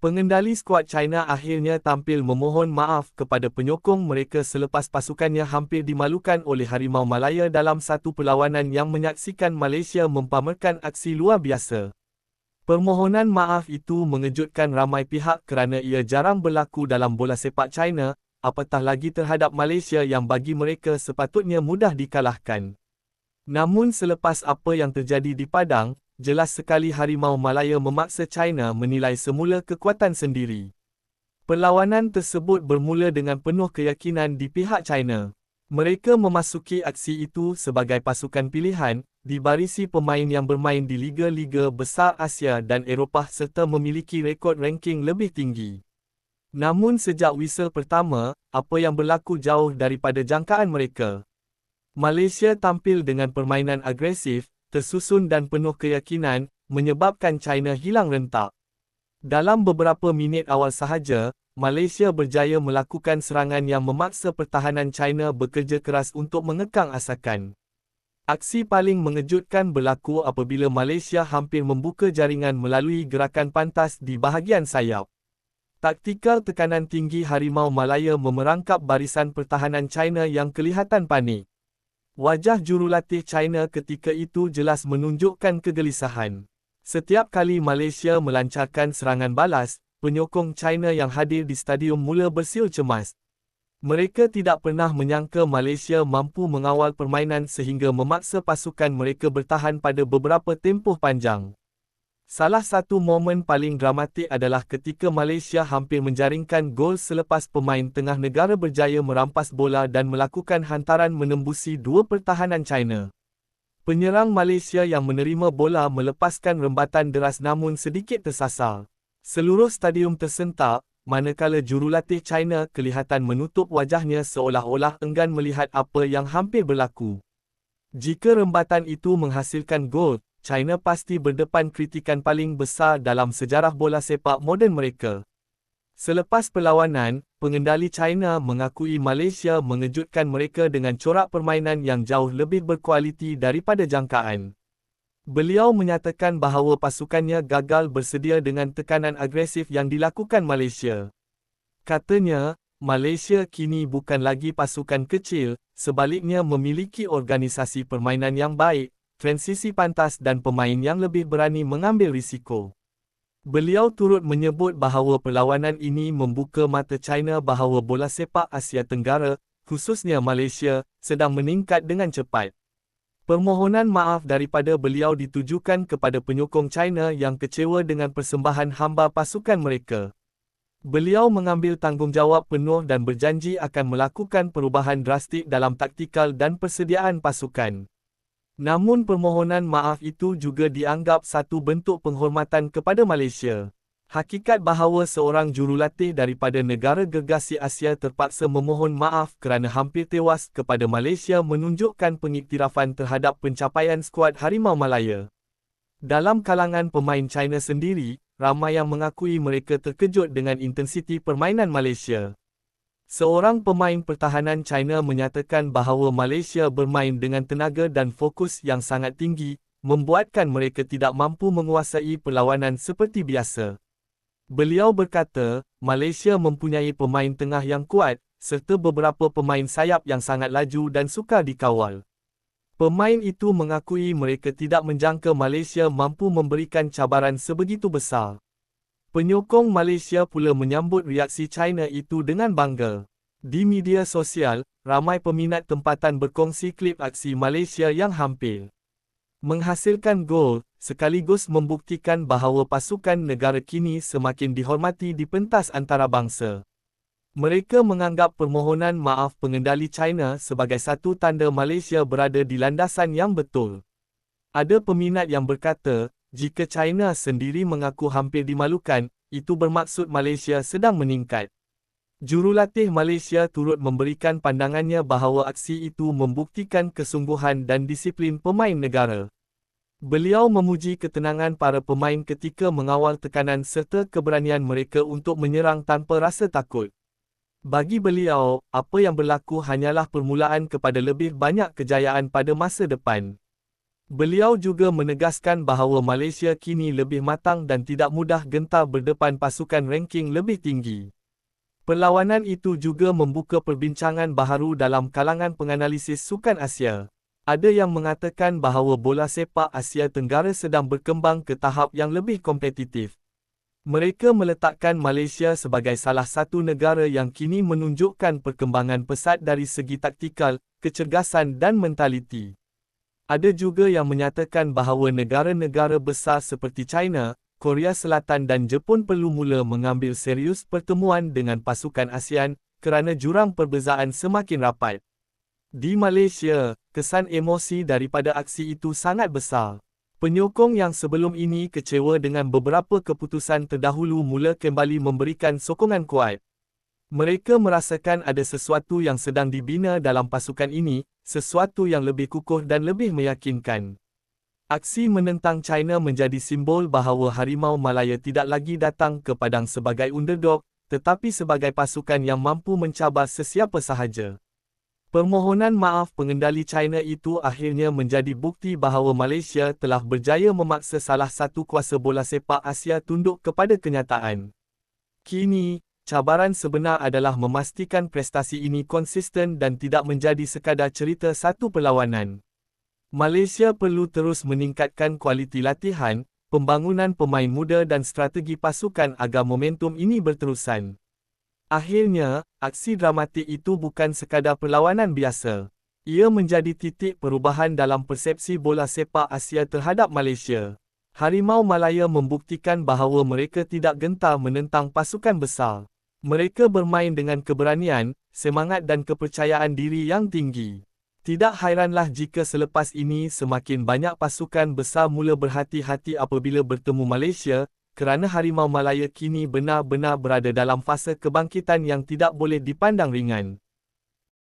Pengendali skuad China akhirnya tampil memohon maaf kepada penyokong mereka selepas pasukannya hampir dimalukan oleh Harimau Malaya dalam satu perlawanan yang menyaksikan Malaysia mempamerkan aksi luar biasa. Permohonan maaf itu mengejutkan ramai pihak kerana ia jarang berlaku dalam bola sepak China, apatah lagi terhadap Malaysia yang bagi mereka sepatutnya mudah dikalahkan. Namun selepas apa yang terjadi di Padang, jelas sekali Harimau Malaya memaksa China menilai semula kekuatan sendiri. Perlawanan tersebut bermula dengan penuh keyakinan di pihak China. Mereka memasuki aksi itu sebagai pasukan pilihan, dibarisi pemain yang bermain di liga-liga besar Asia dan Eropah serta memiliki rekod ranking lebih tinggi. Namun sejak whistle pertama, apa yang berlaku jauh daripada jangkaan mereka. Malaysia tampil dengan permainan agresif, tersusun dan penuh keyakinan, menyebabkan China hilang rentak. Dalam beberapa minit awal sahaja, Malaysia berjaya melakukan serangan yang memaksa pertahanan China bekerja keras untuk mengekang asakan. Aksi paling mengejutkan berlaku apabila Malaysia hampir membuka jaringan melalui gerakan pantas di bahagian sayap. Taktikal tekanan tinggi Harimau Malaya memerangkap barisan pertahanan China yang kelihatan panik. Wajah jurulatih China ketika itu jelas menunjukkan kegelisahan. Setiap kali Malaysia melancarkan serangan balas, penyokong China yang hadir di stadium mula bersiul cemas. Mereka tidak pernah menyangka Malaysia mampu mengawal permainan sehingga memaksa pasukan mereka bertahan pada beberapa tempoh panjang. Salah satu momen paling dramatik adalah ketika Malaysia hampir menjaringkan gol selepas pemain tengah negara berjaya merampas bola dan melakukan hantaran menembusi dua pertahanan China. Penyerang Malaysia yang menerima bola melepaskan rembatan deras namun sedikit tersasar. Seluruh stadium tersentak, manakala jurulatih China kelihatan menutup wajahnya seolah-olah enggan melihat apa yang hampir berlaku. Jika rembatan itu menghasilkan gol, China pasti berdepan kritikan paling besar dalam sejarah bola sepak moden mereka. Selepas perlawanan, pengendali China mengakui Malaysia mengejutkan mereka dengan corak permainan yang jauh lebih berkualiti daripada jangkaan. Beliau menyatakan bahawa pasukannya gagal bersedia dengan tekanan agresif yang dilakukan Malaysia. Katanya, Malaysia kini bukan lagi pasukan kecil, sebaliknya memiliki organisasi permainan yang baik, transisi pantas dan pemain yang lebih berani mengambil risiko. Beliau turut menyebut bahawa perlawanan ini membuka mata China bahawa bola sepak Asia Tenggara, khususnya Malaysia, sedang meningkat dengan cepat. Permohonan maaf daripada beliau ditujukan kepada penyokong China yang kecewa dengan persembahan hamba pasukan mereka. Beliau mengambil tanggungjawab penuh dan berjanji akan melakukan perubahan drastik dalam taktikal dan persediaan pasukan. Namun permohonan maaf itu juga dianggap satu bentuk penghormatan kepada Malaysia. Hakikat bahawa seorang jurulatih daripada negara gegasi Asia terpaksa memohon maaf kerana hampir tewas kepada Malaysia menunjukkan pengiktirafan terhadap pencapaian skuad Harimau Malaya. Dalam kalangan pemain China sendiri, ramai yang mengakui mereka terkejut dengan intensiti permainan Malaysia. Seorang pemain pertahanan China menyatakan bahawa Malaysia bermain dengan tenaga dan fokus yang sangat tinggi, membuatkan mereka tidak mampu menguasai perlawanan seperti biasa. Beliau berkata, Malaysia mempunyai pemain tengah yang kuat, serta beberapa pemain sayap yang sangat laju dan sukar dikawal. Pemain itu mengakui mereka tidak menjangka Malaysia mampu memberikan cabaran sebegitu besar. Penyokong Malaysia pula menyambut reaksi China itu dengan bangga. Di media sosial, ramai peminat tempatan berkongsi klip aksi Malaysia yang hampir menghasilkan gol, sekaligus membuktikan bahawa pasukan negara kini semakin dihormati di pentas antarabangsa. Mereka menganggap permohonan maaf pengendali China sebagai satu tanda Malaysia berada di landasan yang betul. Ada peminat yang berkata, jika China sendiri mengaku hampir dimalukan, itu bermaksud Malaysia sedang meningkat. Jurulatih Malaysia turut memberikan pandangannya bahawa aksi itu membuktikan kesungguhan dan disiplin pemain negara. Beliau memuji ketenangan para pemain ketika mengawal tekanan serta keberanian mereka untuk menyerang tanpa rasa takut. Bagi beliau, apa yang berlaku hanyalah permulaan kepada lebih banyak kejayaan pada masa depan. Beliau juga menegaskan bahawa Malaysia kini lebih matang dan tidak mudah gentar berdepan pasukan ranking lebih tinggi. Perlawanan itu juga membuka perbincangan baharu dalam kalangan penganalisis sukan Asia. Ada yang mengatakan bahawa bola sepak Asia Tenggara sedang berkembang ke tahap yang lebih kompetitif. Mereka meletakkan Malaysia sebagai salah satu negara yang kini menunjukkan perkembangan pesat dari segi taktikal, kecergasan dan mentaliti. Ada juga yang menyatakan bahawa negara-negara besar seperti China, Korea Selatan dan Jepun perlu mula mengambil serius pertemuan dengan pasukan ASEAN kerana jurang perbezaan semakin rapat. Di Malaysia, kesan emosi daripada aksi itu sangat besar. Penyokong yang sebelum ini kecewa dengan beberapa keputusan terdahulu mula kembali memberikan sokongan kuat. Mereka merasakan ada sesuatu yang sedang dibina dalam pasukan ini, sesuatu yang lebih kukuh dan lebih meyakinkan. Aksi menentang China menjadi simbol bahawa Harimau Malaya tidak lagi datang ke padang sebagai underdog, tetapi sebagai pasukan yang mampu mencabar sesiapa sahaja. Permohonan maaf pengendali China itu akhirnya menjadi bukti bahawa Malaysia telah berjaya memaksa salah satu kuasa bola sepak Asia tunduk kepada kenyataan. Kini, cabaran sebenar adalah memastikan prestasi ini konsisten dan tidak menjadi sekadar cerita satu perlawanan. Malaysia perlu terus meningkatkan kualiti latihan, pembangunan pemain muda dan strategi pasukan agar momentum ini berterusan. Akhirnya, aksi dramatik itu bukan sekadar perlawanan biasa. Ia menjadi titik perubahan dalam persepsi bola sepak Asia terhadap Malaysia. Harimau Malaya membuktikan bahawa mereka tidak gentar menentang pasukan besar. Mereka bermain dengan keberanian, semangat dan kepercayaan diri yang tinggi. Tidak hairanlah jika selepas ini semakin banyak pasukan besar mula berhati-hati apabila bertemu Malaysia, kerana Harimau Malaya kini benar-benar berada dalam fasa kebangkitan yang tidak boleh dipandang ringan.